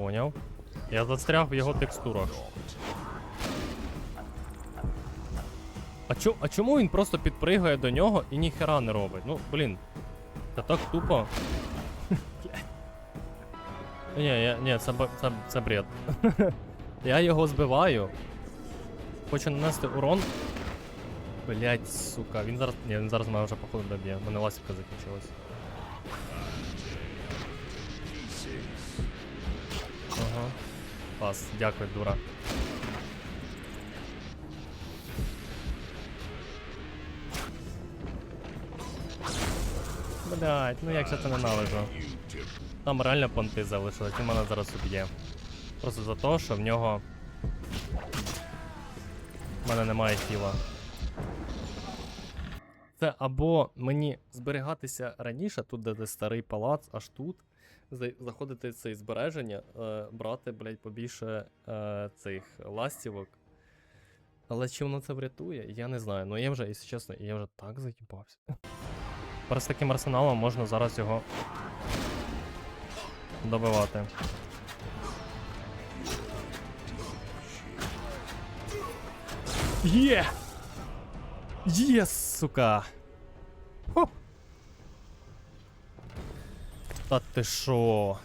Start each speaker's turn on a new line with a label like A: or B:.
A: Поняв. Я застряг в його текстурах. А, чо, а чому він просто підпригає до нього і ніхера не робить? Ну, блін. Це так тупо. Ні, я, ні, це, це, це бред. я його збиваю. Хочу нанести урон. Блять, сука, він зараз. Ні, він зараз мене вже походу доб'є. У мене ласівка закінчилась. Пас, дякую, дура. Блять, ну як же це ненавижу. Там реально понти залишились, він мене зараз уб'є. Просто за те, що в нього. В мене немає тіла. Це або мені зберігатися раніше, тут де старий палац, аж тут. За- Заходити в це збереження, е, брати, блядь, побільше е, цих ластівок. Але чи воно це врятує, я не знаю. Ну я вже, якщо чесно, я вже так заїбався. З таким арсеналом можна зараз його добивати. Є! Є, сука! Та ти шо?